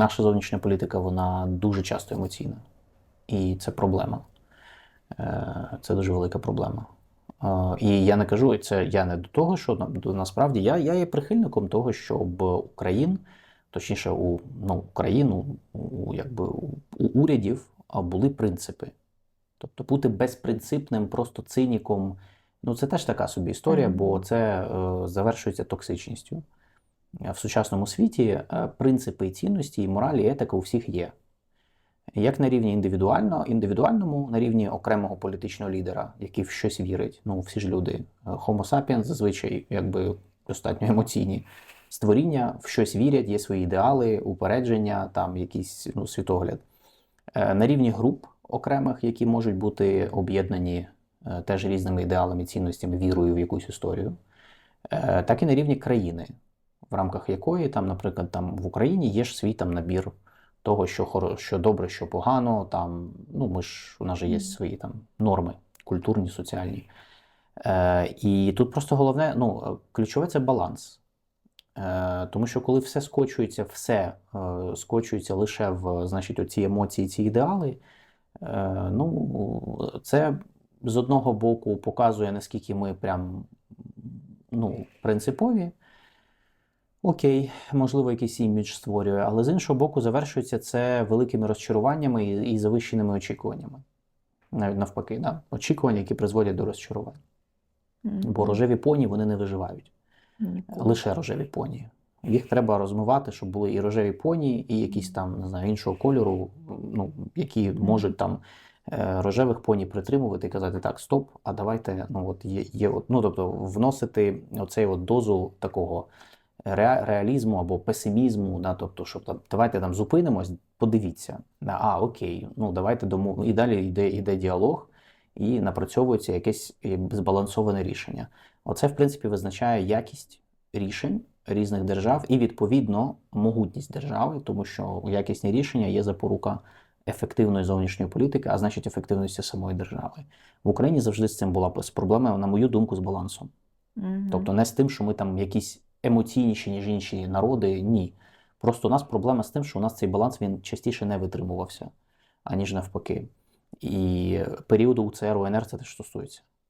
наша зовнішня політика вона дуже часто емоційна. І це проблема. Е, Це дуже велика проблема. Е, І я не кажу, це я не до того, що насправді я, я є прихильником того, щоб Україн, точніше, у ну, Україну, у, якби, у, у урядів були принципи. Тобто бути безпринципним, просто циніком. Ну, це теж така собі історія, бо це е, завершується токсичністю. В сучасному світі е, принципи і цінності, і моралі, і етика у всіх є. Як на рівні індивідуально, індивідуальному, на рівні окремого політичного лідера, який в щось вірить. Ну, всі ж люди. Е, Homo sapiens зазвичай якби достатньо емоційні створіння, в щось вірять, є свої ідеали, упередження, там якийсь ну, світогляд. Е, На рівні груп окремих, які можуть бути об'єднані теж різними ідеалами, цінностями, вірою в якусь історію, так і на рівні країни, в рамках якої, там, наприклад, там в Україні є ж свій там набір того, що хоро, що добре, що погано. Там, ну, ми ж у нас же є свої там норми, культурні, соціальні. Е, і тут просто головне, ну, е, ключове це баланс. Е, тому що коли все скочується, все е, скочується лише в значить, оці емоції, ці ідеали, е, ну, це з одного боку показує, наскільки ми прям ну, принципові. Окей, можливо, якийсь імідж створює, але з іншого боку, завершується це великими розчаруваннями і, і завищеними очікуваннями. Навіть навпаки, да? очікування, які призводять до розчарувань. Бо рожеві поні вони не виживають. Ніколи. Лише рожеві поні. Їх треба розмивати, щоб були і рожеві поні, і якісь там, не знаю, іншого кольору, ну, які можуть там е, рожевих поні притримувати і казати, так, стоп, а давайте, ну, от є, є ну, тобто вносити оцей от дозу такого ре, реалізму або песимізму, да, тобто, щоб там, давайте там зупинимось, подивіться, да, а, окей, ну давайте домов... і далі йде, йде діалог, і напрацьовується якесь збалансоване рішення. Оце, в принципі, визначає якість рішень різних держав і, відповідно, могутність держави, тому що якісні рішення є запорука ефективної зовнішньої політики, а значить ефективності самої держави. В Україні завжди з цим була проблема, на мою думку, з балансом. Мгм. Тобто не з тим, що ми там якісь емоційніші, ніж інші народи, ні. Просто у нас проблема з тим, що у нас цей баланс він частіше не витримувався, аніж навпаки. І періоду УЦР УНР це теж стосується.